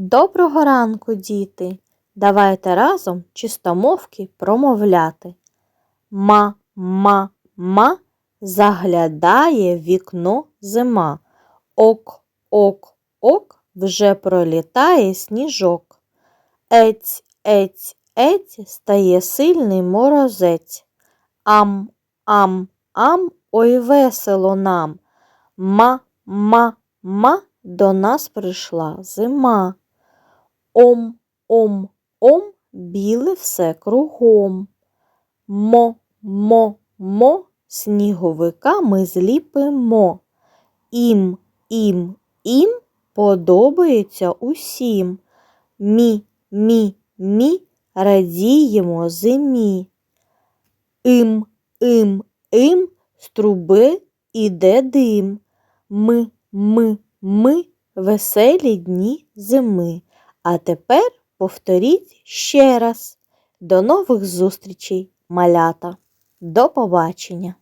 Доброго ранку, діти! Давайте разом чистомовки промовляти. Ма, ма, ма, заглядає вікно зима. Ок, ок, ок, вже пролітає сніжок. Ець, ець, ець, стає сильний морозець. Ам, ам, ам, ой весело нам. Ма, ма, ма, до нас прийшла зима. Ом, ом, ом, біле все кругом. Мо, мо, мо, сніговика ми зліпимо. Ім, ім, ім подобається усім. Мі, мі, мі, радіємо зимі. Ім, ім, ім, з труби іде дим. Ми, ми, ми, веселі дні зими. А тепер повторіть ще раз. До нових зустрічей, малята. До побачення!